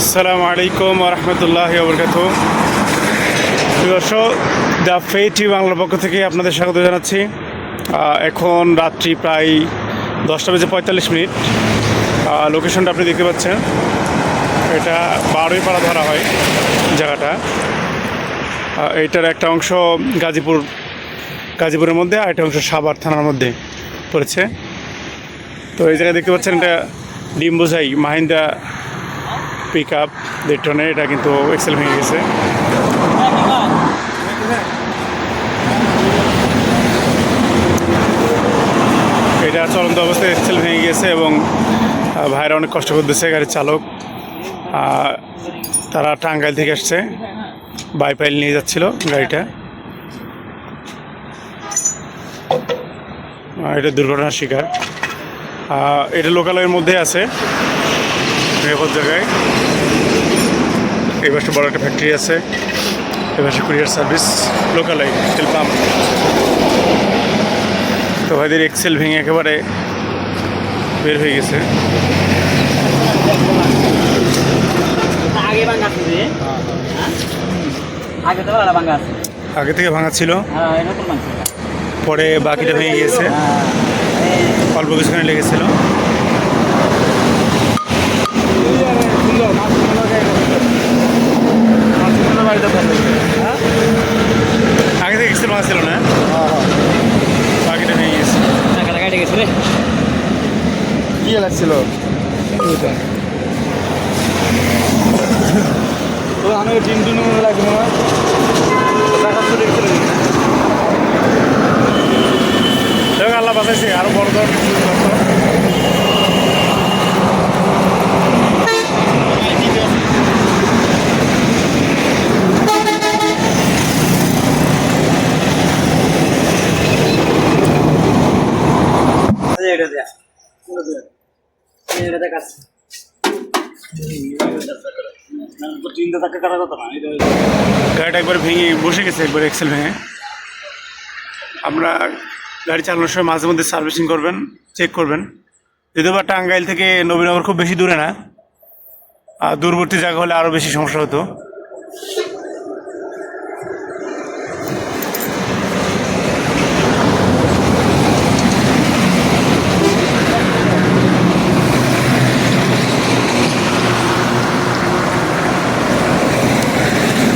আসসালামু আলাইকুম রহমতুল্লাহ বরকাত দর্শক দ্য ফেটি বাংলার পক্ষ থেকে আপনাদের স্বাগত জানাচ্ছি। এখন রাত্রি প্রায় দশটা বেজে পঁয়তাল্লিশ মিনিট। লোকেশনটা আপনি দেখতে পাচ্ছেন। এটা বারোই পাড়া ধরা হয় জায়গাটা। আহ, এইটার একটা অংশ গাজীপুর গাজীপুরের মধ্যে আর একটা অংশ সাভার থানার মধ্যে পড়েছে। তো এই জায়গায় দেখতে পাচ্ছেন এটা ডিম বোঝাই মাহিন্দা পিক আপ দেড় টনের এটা কিন্তু এক্সেল ভেঙে গেছে। এটা চলন্ত অবস্থায় এক্সেল ভেঙে গেছে এবং ভাইরা অনেক কষ্ট করতেছে গাড়ির চালক। তারা টাঙ্গাইল থেকে আসছে, বাইপাইল নিয়ে যাচ্ছিল গাড়িটা। এটা দুর্ঘটনার শিকার। এটা লোকালয়ের মধ্যে আছে। নিরাপদ জায়গায়। এই পাশে বড় একটা ফ্যাক্টরি আছে। এই পাশে কুরিয়ার সার্ভিস লোকালয় তেল পাম্প তো ভাইদের এক্সেল ভেঙে একেবারে বের হয়ে গেছে। আগে হ্যাঁ? থেকে ভাঙা ছিল। হ্যাঁ পরে বাকিটা ভেঙে গিয়েছে। অল্প কিছুখানে লেগেছিল আগে থেকে এক্সেল ভাঙা ছিল না বাকিটা ভেঙে গেছে টাকা টাকা গেছে রে কি লাগছিল? তো আমি টিম টিম লাগবে না। টাকা তো দেখছিল আল্লাহ বাঁচাইছে আরও বড় ধরনের কিছু ঘটতো। এটা এটা গাড়িটা একবার ভেঙে বসে গেছে, একবার এক্সেল ভেঙে। আমরা গাড়ি চালানোর সময় মাঝে মধ্যে সার্ভিসিং করবেন চেক করবেন। যদিও বা টাঙ্গাইল থেকে নবীনগর খুব বেশি দূরে না, আর দূরবর্তী জায়গা হলে আরও বেশি সমস্যা হতো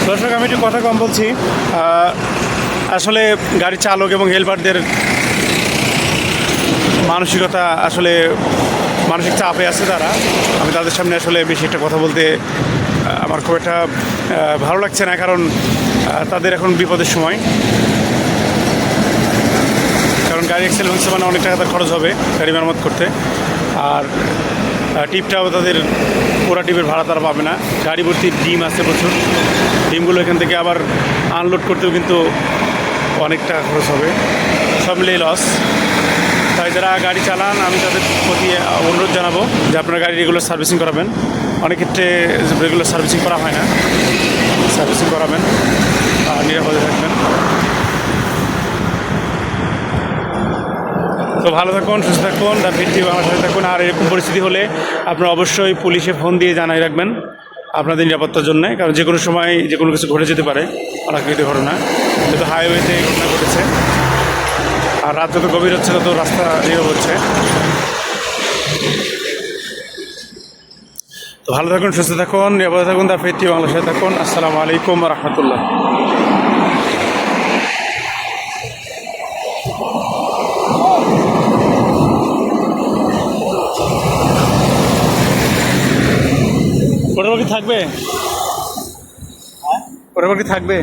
দর্শক আমি একটু কথা কম বলছি। আসলে গাড়ি চালক এবং হেলপারদের মানসিকতা আসলে মানসিক চাপে আছে তারা। আমি তাদের সামনে আসলে বেশি একটা কথা বলতে আমার খুব একটা ভালো লাগছে না, কারণ তাদের এখন বিপদের সময়। কারণ গাড়ি এক্সেল হচ্ছে মানে অনেক টাকা তার খরচ হবে গাড়ি মেরামত করতে। আর টিপটাও তাদের পোড়া টিপের ভাড়া তারা পাবে না। গাড়ি ভর্তি ডিম আছে প্রচুর। ডিমগুলো এখান থেকে আবার আনলোড করতেও কিন্তু অনেক টাকা খরচ হবে। সব মিলিয়ে লস তাই যারা গাড়ি চালান, আমি তাদের প্রতি অনুরোধ জানাব যে আপনারা গাড়ি রেগুলার সার্ভিসিং করাবেন। অনেক ক্ষেত্রে রেগুলার সার্ভিসিং করা হয় না সার্ভিসিং করাবেন আর নিরাপদে থাকবেন তো ভালো থাকুন, সুস্থ থাকুন দা ভিত্তি আমার সাথে থাকুন। আর এরকম পরিস্থিতি হলে আপনারা অবশ্যই পুলিশে ফোন দিয়ে জানাই রাখবেন আপনাদের নিরাপত্তার জন্য, কারণ যে কোনো সময় যে কোনো কিছু ঘটে যেতে পারে অনাকৃত ঘটনা। যেহেতু হাইওয়েতে এই ঘটনা ঘটেছে, আর রাত যত গভীর হচ্ছে তত রাস্তা নীরব হচ্ছে। তো ভালো থাকুন, সুস্থ থাকুন, নিরাপদে থাকুন দা ফিরতি সাথে থাকুন। আসসালামু আলাইকুম রহমতুল্লাহ। ওটা কি থাকবে? ওটা কি থাকবে?